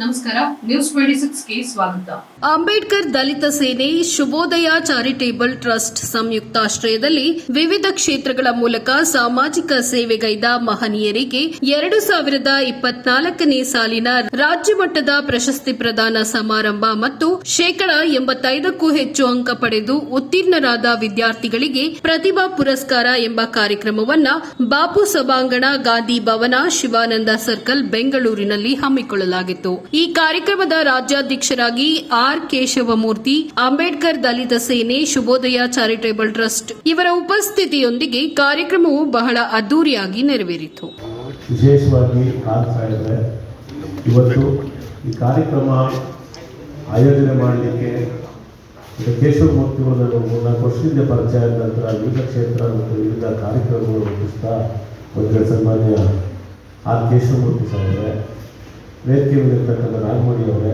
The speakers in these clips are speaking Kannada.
ನಮಸ್ಕಾರ ನ್ಯೂಸ್ ಟ್ವೆಂಟಿ ಗೆ ಸ್ವಾಗತ. ಅಂಬೇಡ್ಕರ್ ದಲಿತ ಸೇನೆ, ಶುಭೋದಯ ಚಾರಿಟೇಬಲ್ ಟ್ರಸ್ಟ್ ಸಂಯುಕ್ತಾಶ್ರಯದಲ್ಲಿ ವಿವಿಧ ಕ್ಷೇತ್ರಗಳ ಮೂಲಕ ಸಾಮಾಜಿಕ ಸೇವೆಗೈದ ಮಹನೀಯರಿಗೆ ಎರಡು ಸಾವಿರದ ಇಪ್ಪತ್ನಾಲ್ಕನೇ ಸಾಲಿನ ರಾಜ್ಯ ಮಟ್ಟದ ಪ್ರಶಸ್ತಿ ಪ್ರದಾನ ಸಮಾರಂಭ ಮತ್ತು ಶೇಕಡ ಎಂಬತ್ತೈದಕ್ಕೂ ಹೆಚ್ಚು ಅಂಕ ಪಡೆದು ಉತ್ತೀರ್ಣರಾದ ವಿದ್ಯಾರ್ಥಿಗಳಿಗೆ ಪ್ರತಿಭಾ ಪುರಸ್ಕಾರ ಎಂಬ ಕಾರ್ಯಕ್ರಮವನ್ನು ಬಾಪು ಸಭಾಂಗಣ, ಗಾಂಧಿ ಭವನ, ಶಿವಾನಂದ ಸರ್ಕಲ್, ಬೆಂಗಳೂರಿನಲ್ಲಿ ಹಮ್ಮಿಕೊಳ್ಳಲಾಗಿತ್ತು. ಈ ಕಾರ್ಯಕ್ರಮದ ರಾಜ್ಯಾಧ್ಯಕ್ಷರಾಗಿ R Keshavamurthy, Ambedkar Dalit Sene Shubhodaya charitable trust ಇವರ ಉಪಸ್ಥಿತಿಯೊಂದಿಗೆ ಕಾರ್ಯಕ್ರಮವು ಬಹಳ ಅದ್ದೂರಿಯಾಗಿ ನೆರವೇರಿತು. ವಿಶೇಷವಾಗಿ ಇವತ್ತು ಈ ಕಾರ್ಯಕ್ರಮ ಆಯೋಜನೆ ಮಾಡಲಿಕ್ಕೆ ಕೇಶವಮೂರ್ತಿ ಅವರು ಮೂರ್ನಾಲ್ಕು ವರ್ಷದಿಂದ ಪರಿಚಯ ನಂತರ ವಿವಿಧ ಕ್ಷೇತ್ರ ಮತ್ತು ವಿವಿಧ ಕಾರ್ಯಕ್ರಮಗಳು ರೂಪಿಸ್ತಾ ಒಂದು ಸನ್ಮಾನ್ಯ ಆರ್ ಕೇಶವಮೂರ್ತಿ ಸಾಹೇಬ್ರೆ. ವೇದಿಕೆ ಮೇಲಿರ್ತಕ್ಕಂಥ ನಾಗಮಣಿ ಅವರೇ,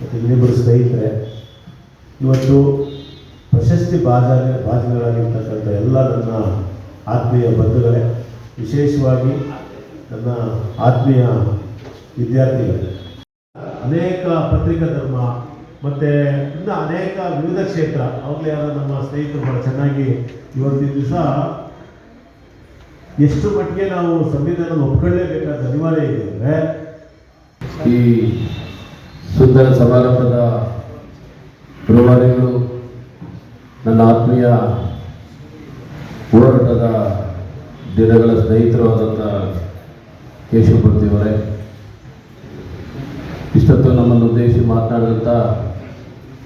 ಮತ್ತು ಇನ್ನಿಬ್ಬರು ಸ್ನೇಹಿತರೆ, ಇವತ್ತು ಪ್ರಶಸ್ತಿ ಭಾಜನ ಭಾಜನರಾಗಿರ್ತಕ್ಕಂಥ ಎಲ್ಲ ನನ್ನ ಆತ್ಮೀಯ ಬಂಧುಗಳೇ, ವಿಶೇಷವಾಗಿ ನನ್ನ ಆತ್ಮೀಯ ವಿದ್ಯಾರ್ಥಿಗಳೇ. ಅನೇಕ ಪತ್ರಿಕಾ ಧರ್ಮ, ಮತ್ತು ಇನ್ನು ಅನೇಕ ವಿವಿಧ ಕ್ಷೇತ್ರ ಅವಾಗಲೇ ಯಾರು ನಮ್ಮ ಸ್ನೇಹಿತರು ಬಹಳ ಚೆನ್ನಾಗಿ ಇವತ್ತಿನ ದಿವಸ ಎಷ್ಟು ಮಟ್ಟಿಗೆ ನಾವು ಸಂವಿಧಾನ ಒಪ್ಕೊಳ್ಳೇಬೇಕಾದ ಅನಿವಾರ್ಯ ಇದೆ ಅಂದರೆ ಈ ಸುಂದರ ಸಮಾರಂಭದ ಪ್ರಭಾರಿಗಳು ನನ್ನ ಆತ್ಮೀಯ ಹೋರಾಟದ ದಿನಗಳ ಸ್ನೇಹಿತರು ಆದಂಥ ಕೇಶವಮೂರ್ತಿಯವರೇ ಇಷ್ಟೊತ್ತು ನಮ್ಮನ್ನು ಉದ್ದೇಶಿಸಿ ಮಾತನಾಡಿದಂಥ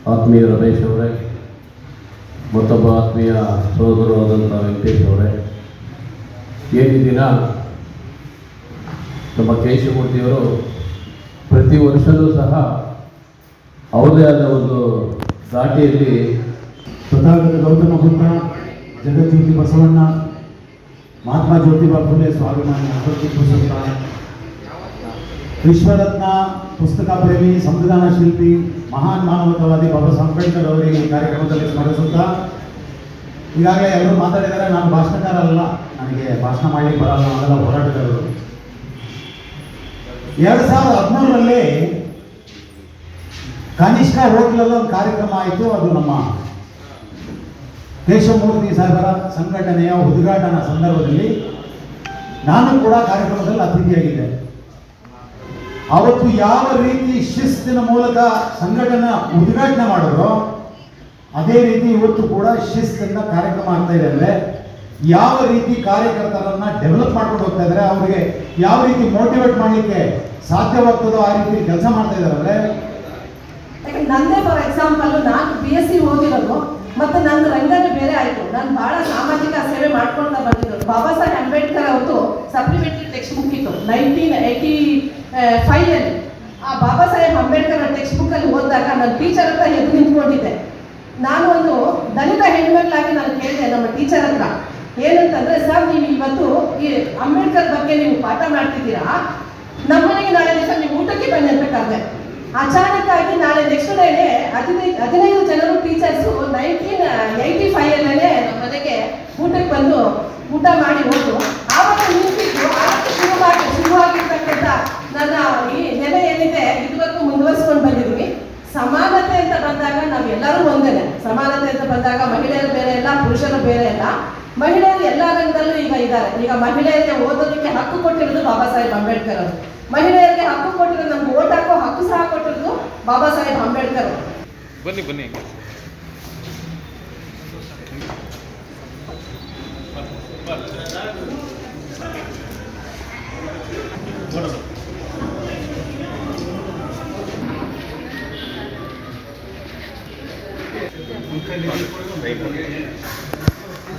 ಆತ್ಮೀಯ ರಮೇಶ್ ಅವರೇ, ಮತ್ತೊಬ್ಬ ಆತ್ಮೀಯ ಸಹೋದರು ಆದಂಥ ವೆಂಕಟೇಶ್ ಅವರೇ ಏನಿದ್ದೀನ ನಮ್ಮ ಕೇಶವಮೂರ್ತಿಯವರು ಪ್ರತಿ ವರ್ಷವೂ ಸಹ ಅವರದೇ ಆದ ಒಂದು ದಾಟಿಯಲ್ಲಿ ತಥಾಗತ ಗೌತಮ ಬುದ್ಧ, ಜಗಜ್ಯೋತಿ ಬಸವಣ್ಣ, ಮಹಾತ್ಮ ಜ್ಯೋತಿಬಾ ಫುಲೆ ಸ್ವಾಭಿಮಾನಿ ಅಭಿವೃದ್ಧಿ ಪುಸ್ತಕ ವಿಶ್ವರತ್ನ ಪುಸ್ತಕ ಪ್ರೇಮಿ, ಸಂವಿಧಾನ ಶಿಲ್ಪಿ, ಮಹಾನ್ ಮಾನವತಾವಾದಿ ಬಾಬಾ ಸಾಹೇಬ್ ಅವರಿಗೆ ಈ ಕಾರ್ಯಕ್ರಮದಲ್ಲಿ ಸ್ಮರಿಸುತ್ತಾ, ಈಗಾಗಲೇ ಎಲ್ಲರೂ ಮಾತಾಡಿದ್ದಾರೆ ನಾನು ಭಾಷಣಕಾರ ಅಲ್ಲ ನನಗೆ ಭಾಷಣ ಮಾಡಲಿಕ್ಕೆ ಬರಲ್ಲ ನಾವೆಲ್ಲ ಹೋರಾಟಗಾರರು. ಎರಡು ಸಾವಿರದ ಹದಿಮೂರರಲ್ಲಿ ಕನಿಷ್ಠ ಹೋಟ್ಲಲ್ಲಿ ಒಂದು ಕಾರ್ಯಕ್ರಮ ಆಯಿತು. ಅದು ನಮ್ಮ ದೇಶಮೂರ್ತಿ ಸಾಗರ ಸಂಘಟನೆಯ ಉದ್ಘಾಟನಾ ಸಂದರ್ಭದಲ್ಲಿ ನಾನು ಕೂಡ ಕಾರ್ಯಕ್ರಮದಲ್ಲಿ ಅತಿಥಿಯಾಗಿದ್ದೆ. ಅವತ್ತು ಯಾವ ರೀತಿ ಶಿಸ್ತಿನ ಮೂಲಕ ಸಂಘಟನೆ ಉದ್ಘಾಟನೆ ಮಾಡಿದ್ರು, ಅದೇ ರೀತಿ ಇವತ್ತು ಕೂಡ ಶಿಸ್ತಿನ ಕಾರ್ಯಕ್ರಮ ಆಗ್ತಾ ಇದೆ ಅಂದ್ರೆ ಯಾವ ರೀತಿ ಕಾರ್ಯಕರ್ತರನ್ನ ಡೆವಲಪ್ ಮಾಡ್ಕೊಂಡು ಹೋಗ್ತಾ ಇದ್ದಾರೆ, ಅವರಿಗೆ ಯಾವ ರೀತಿ ಮೋಟಿವೇಟ್ ಮಾಡಲಿಕ್ಕೆ ಸಾಧ್ಯವಾಗ್ತದೋ ಆ ರೀತಿ ಕೆಲಸ ಮಾಡ್ತಾ ಇದ್ದಾರೆ ನಂದೇ ಫಾರ್ ಎಕ್ಸಾಂಪಲ್ ನಾನು ಬಿ ಎಸ್ ಸಿ ಓದಿರೋದು, ಮತ್ತೆ ನನ್ನ ರಂಗನೇ ಬೇರೆ ಆಯಿತು. ನಾನು ಬಹಳ ಸಾಮಾಜಿಕ ಸೇವೆ ಮಾಡ್ಕೊಳ್ತಾ ಬಂದಿದ್ದು ಬಾಬಾ ಸಾಹೇಬ್ ಅಂಬೇಡ್ಕರ್ ಅವತ್ತು ಸಪ್ಲಿಮೆಂಟರಿ ಟೆಕ್ಸ್ಟ್ ಬುಕ್ ಇತ್ತು ನೈನ್ಟೀನ್ ಏಯ್ಟಿ ಫೈವ್ ಆ ಬಾಬಾ ಸಾಹೇಬ್ ಅಂಬೇಡ್ಕರ್ ಟೆಕ್ಸ್ಟ್ ಬುಕ್ ಅಲ್ಲಿ ಓದಿದಾಗ ನನ್ನ ಟೀಚರ್ ಹತ್ರ ಎದ್ದು ನಿಂತ್ಕೊಂಡಿದ್ದೆ. ನಾನು ಒಂದು ದಲಿತ ಹೆಣ್ಮಕ್ಳಾಗಿ ನಾನು ಕೇಳಿದೆ, ನಮ್ಮ ಟೀಚರ್ ಹತ್ರ. ಏನಂತಂದ್ರೆ ಸರ್, ನೀವು ಇವತ್ತು ಈ ಅಂಬೇಡ್ಕರ್ ಬಗ್ಗೆ ನೀವು ಪಾಠ ಮಾಡ್ತಿದ್ದೀರಾ? ನಮ್ಮನೆಗೆ ನಾಳೆ ದಿವಸ ನೀವು ಊಟಕ್ಕೆ ಬನ್ನಿ ಅಂತ ಕರೆದೆ. ಅಚಾನಕ್ ಆಗಿ ನಾಳೆ ನೆಕ್ಸ್ಟ್ ಡೇನೆ ಹದಿನೈದು ಹದಿನೈದು ಜನರು ಟೀಚರ್ಸು ನೈನ್ಟೀನ್ ಏಯ್ಟಿ ಫೈವ್ ಅಲ್ಲೇ ನಮ್ಮನೆಗೆ ಊಟಕ್ಕೆ ಬಂದು ಊಟ ಮಾಡಿ ಹೋದ್ರು. ಆವಾಗ ನಿಂತಿದ್ದು ಆವತ್ತು ಶುರುವಾಗಿ, ಶುರುವಾಗಿರ್ತಕ್ಕಂಥ ನನ್ನ ಈ ನೆಲೆ ಏನಿದೆ, ಇದುವರೆಗೂ ಮುಂದುವರಿಸ್ಕೊಂಡು ಬಂದಿದ್ವಿ. ಸಮಾನತೆ ಅಂತ ಬಂದಾಗ ನಾವು ಎಲ್ಲರೂ ಒಂದೇನೆ. ಸಮಾನತೆ ಅಂತ ಬಂದಾಗ ಮಹಿಳೆಯರು ಬೇರೆ ಇಲ್ಲ, ಪುರುಷರು ಬೇರೆ ಇಲ್ಲ. ಮಹಿಳೆಯರು ಎಲ್ಲ ರಂಗದಲ್ಲೂ ಈಗ ಇದ್ದಾರೆ. ಈಗ ಮಹಿಳೆಯರಿಗೆ ಓದೋದಕ್ಕೆ ಹಕ್ಕು ಕೊಟ್ಟಿರೋದು ಬಾಬಾ ಸಾಹೇಬ್ ಅಂಬೇಡ್ಕರ್ ಅವರು. ಮಹಿಳೆಯರಿಗೆ ಹಕ್ಕು ಕೊಟ್ಟಿರೋದು ನಮ್ಗೆ ಓಟ್ ಹಾಕೋ ಹಕ್ಕು ಸಹ ಕೊಟ್ಟಿರೋದು ಬಾಬಾ ಸಾಹೇಬ್ ಅಂಬೇಡ್ಕರ್ ಅವರು. ಬನ್ನಿ ಬನ್ನಿ.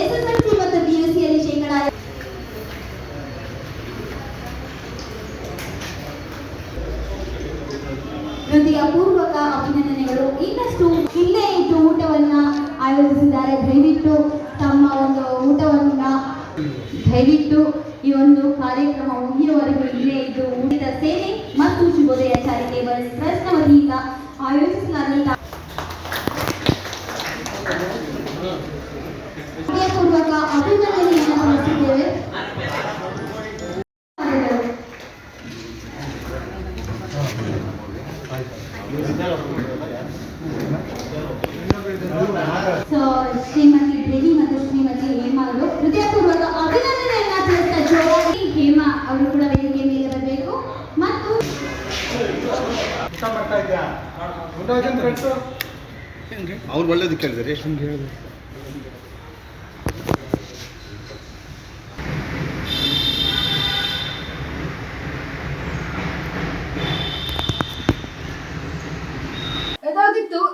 ಎಸ್ಎಸ್ಎಲ್ಸಿ ಮತ್ತು ಪಿಯುಸಿಯಲ್ಲಿ ಶೇಕಡಾ ಹೃದಯಪೂರ್ವಕ ಅಭಿನಂದನೆಗಳು. ಇನ್ನಷ್ಟು ಇಲ್ಲೇ ಇದ್ದು ಊಟವನ್ನ ಆಯೋಜಿಸಿದ್ದಾರೆ. ದಯವಿಟ್ಟು ತಮ್ಮ ಒಂದು ಊಟವನ್ನ ದಯವಿಟ್ಟು ಈ ಒಂದು ಕಾರ್ಯಕ್ರಮ ಮುಗಿಯುವವರೆಗೂ ಇಲ್ಲೇ ಇದ್ದು ಉಳಿದ ಸೇವೆ ಮತ್ತು ಶುಭೋದಯ ಚಾರಿಟೇಬಲ್ ಟ್ರಸ್ಟ್ನ ವತಿಯಿಂದ ಆಯೋಜಿಸಲಾದಂತಹ ಹೃದಯಪೂರ್ವಕ ಅಭಿನಂದನೆಯನ್ನು ಸಲ್ಲಿಸಿದ್ದೇವೆ ಧನ್ಯವಾದಗಳು. ಸೊ ಶ್ರೀಮತಿ ದೇವಿ ಮತ್ತು ಶ್ರೀಮತಿ ಹೇಮಾ ಅವರು ಹೃದಯಪೂರ್ವಕ ಅಭಿನಂದನೆಯನ್ನ ತಿಳಿಸ್ತಾ ಜೋರಾಗಿ ಹೇಮಾ ಅವರು ಕೂಡ ವೇದಿಕೆ ಮೇಲೆ ಬರಬೇಕು. ಮತ್ತು ಅವ್ರು ಒಳ್ಳೇದಕ್ಕೆ ಹೇಳಿದ್ರೆ ಹಂಗೆ ಹೇಳಿದ್ರು